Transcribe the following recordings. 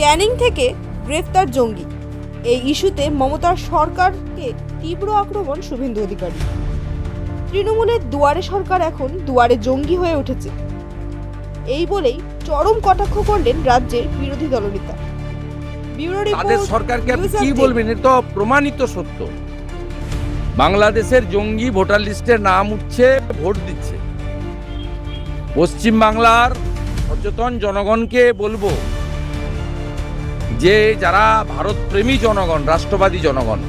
ক্যানিং থেকে গ্রেফতার জঙ্গি। এই ইস্যুতে মমতার সরকারকে তীব্র আক্রমণ শুভেন্দু অধিকারী। তৃণমূলের দুয়ারে সরকার এখন দুয়ারে জঙ্গি হয়ে উঠেছে। এই বলেই চরম কটাক্ষ করলেন রাজ্যের বিরোধী দলনেতা। ব্যুরো তাদের সরকারকে আপনি কি বলবেন? এটা প্রমাণিত সত্য। বাংলাদেশের জঙ্গি ভোটার লিস্টে নাম উঠছে ভোট দিচ্ছে। পশ্চিম বাংলার সচেতন জনগণকে বলব যে যারা ভারতপ্রেমী জনগণ, রাষ্ট্রবাদী জনগণ,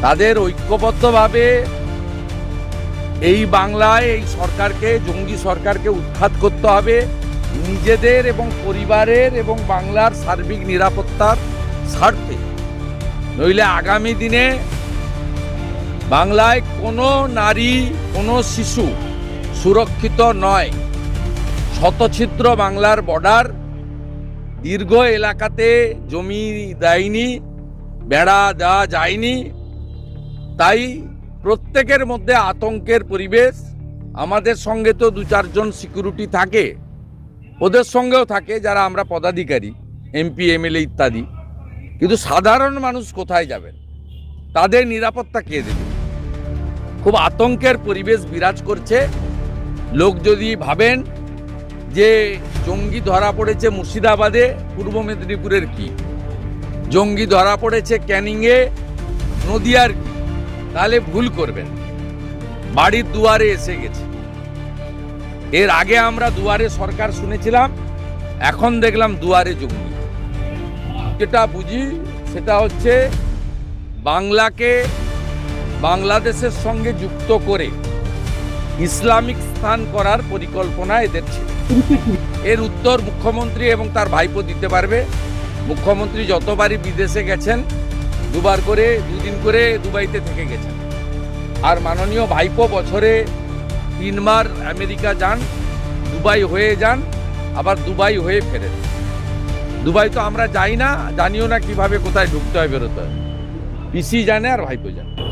তাদের ঐক্যবদ্ধভাবে এই বাংলায়, এই সরকারকে, জঙ্গি সরকারকে উৎখাত করতে হবে। নিজেদের এবং পরিবারের এবং বাংলার সার্বিক নিরাপত্তার স্বার্থে। নইলে আগামী দিনে বাংলায় কোনো নারী, কোনো শিশু সুরক্ষিত নয়। শতছিদ্র বাংলার বর্ডার দীর্ঘ এলাকাতে জমি দেয়নি, বেড়া দেওয়া যায়নি। তাই প্রত্যেকের মধ্যে আতঙ্কের পরিবেশ। আমাদের সঙ্গে তো দু চারজন সিকিউরিটি থাকে। ওদের সঙ্গেও থাকে যারা আমরা পদাধিকারী এমপি এমএলএ ইত্যাদি। কিন্তু সাধারণ মানুষ কোথায় যাবেন? তাদের নিরাপত্তা কে দেবে? খুব আতঙ্কের পরিবেশ বিরাজ করছে। লোক যদি ভাবেন যে জঙ্গি ধরা পড়েছে মুর্শিদাবাদে, পূর্ব মেদিনীপুরের কি? জঙ্গি ধরা পড়েছে ক্যানিংয়ে, নদিয়ার কি? তাহলে ভুল করবেন। বাড়ির দুয়ারে এসে গেছে। এর আগে আমরা দুয়ারে সরকার শুনেছিলাম, এখন দেখলাম দুয়ারে জঙ্গি। যেটা বুঝি সেটা হচ্ছে বাংলাকে বাংলাদেশের সঙ্গে যুক্ত করে ইসলামিক স্থান করার পরিকল্পনা এদের ছিল। এর উত্তর মুখ্যমন্ত্রী এবং তার ভাইপো দিতে পারবে। মুখ্যমন্ত্রী যতবারই বিদেশে গেছেন, দুবার করে, দুদিন করে দুবাইতে থেকে গেছেন। আর মাননীয় ভাইপো বছরে তিনবার আমেরিকা যান, দুবাই হয়ে যান, আবার দুবাই হয়ে ফেরেন। দুবাই তো আমরা যাই না, জানিও না কীভাবে কোথায় ঢুকতে হয় বেরোতে হয়। পিসি জানে আর ভাইপো জানে।